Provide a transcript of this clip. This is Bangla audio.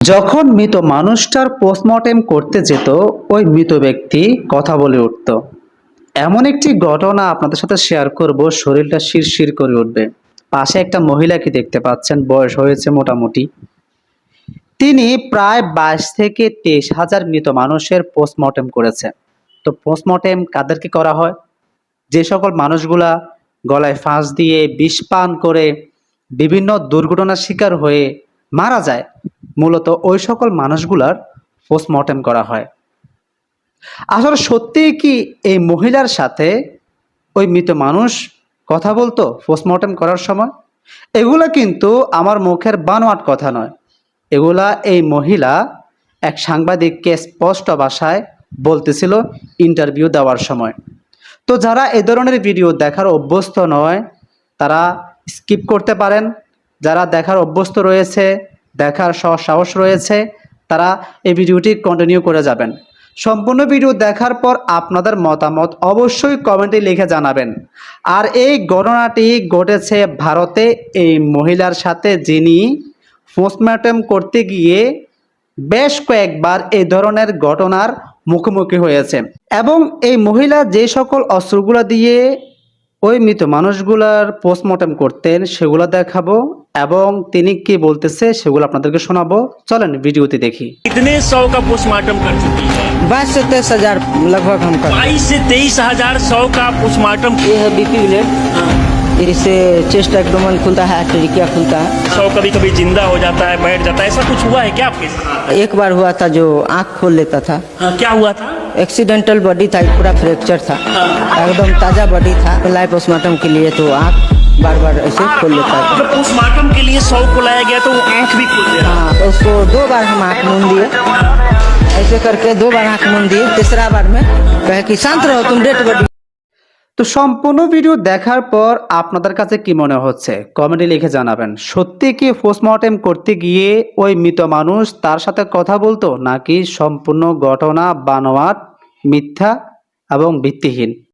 যখন মৃত মানুষটার পোস্টমর্টেম করতে যেত, ওই মৃত ব্যক্তি কথা বলে উঠত। এমন একটি ঘটনা আপনাদের সাথে শেয়ার করব, শরীরটা শিরশির করে উঠবে। পাশে একটা মহিলাকে দেখতে পাচ্ছেন, বয়স হয়েছে মোটামুটি। তিনি প্রায় বাইশ থেকে তেইশ হাজার মৃত মানুষের পোস্টমর্টেম করেছেন তো পোস্টমর্টেম কাদেরকে করা হয়? যে সকল মানুষগুলা গলায় ফাঁস দিয়ে বিষ পান করে বিভিন্ন দুর্ঘটনার শিকার হয়ে মারা যায় মূলত ওই সকল মানুষগুলার পোস্টমর্টেম করা হয়। আসলে সত্যিই কি এই মহিলার সাথে ওই মৃত মানুষ কথা বলতো পোস্টমর্টেম করার সময়? এগুলা কিন্তু আমার মুখের বানোয়াট কথা নয়। এগুলা এই মহিলা এক সাংবাদিককে স্পষ্ট ভাষায় বলতেছিল ইন্টারভিউ দেওয়ার সময়। তো যারা এ ধরনের ভিডিও দেখার অভ্যস্ত নয়, তারা স্কিপ করতে পারেন। যারা দেখার অভ্যস্ত রয়েছে দেখার সহ- সাহস রয়েছে, তারা এই ভিডিওটি কন্টিনিউ করে যাবেন। সম্পূর্ণ ভিডিও দেখার পর আপনাদের মতামত অবশ্যই কমেন্টে লিখে জানাবেন। আর এই ঘটনাটি ঘটেছে ভারতে এই মহিলার সাথে যিনি পোস্টমর্টম করতে গিয়ে বেশ কয়েকবার এই ধরনের ঘটনার মুখোমুখি হয়েছে। এবং এই মহিলা যে সকল অস্ত্রগুলো দিয়ে ওই মৃত মানুষগুলার পোস্টমর্টম করতেন সেগুলো দেখাবো এবং তিনি কি বলতেছে সেগুলো আপনাদেরকে শোনাবো চলেন ভিডিওতে দেখি कितने सौ का पोस्टमार्टम कर चुकी है बाईस से तेईस हजार लगभग हम कर बाईस से तेईस हजार सौ का पोस्टमार्टम ये है बीपी ब्लेड इससे चेस्ट एब्डोमेन खुलता है ट्रिकिया खुलता है सौ कभी कभी जिंदा हो जाता है बैठ जाता है ऐसा कुछ हुआ है क्या आपके साथ एक बार हुआ था जो आँख खोल लेता था हाँ, क्या हुआ था एक्सीडेंटल बॉडी था पूरा फ्रैक्चर था एकदम ताज़ा बॉडी था लाइफ पोस्टमार्टम के लिए तो आँख बार बार ऐसे खोल लेता था मतलब पोस्टमार्टम के लिए सौ को लाया गया तो वो आंख भी खोल दे रहा हाँ तो उसको दो बार हम आँख मूंद दिए ऐसे करके दो बार आँख मूंद दिए तीसरा बार में कहे कि शांत रहो तुम डेड बॉडी তো সম্পূর্ণ ভিডিও দেখার পর আপনাদের কাছে কি মনে হচ্ছে কমেন্টে লিখে জানাবেন সত্যি কি পোস্টমর্টেম করতে গিয়ে ওই মৃত মানুষ তার সাথে কথা বলতো নাকি সম্পূর্ণ ঘটনা বানোয়াট মিথ্যা এবং ভিত্তিহীন।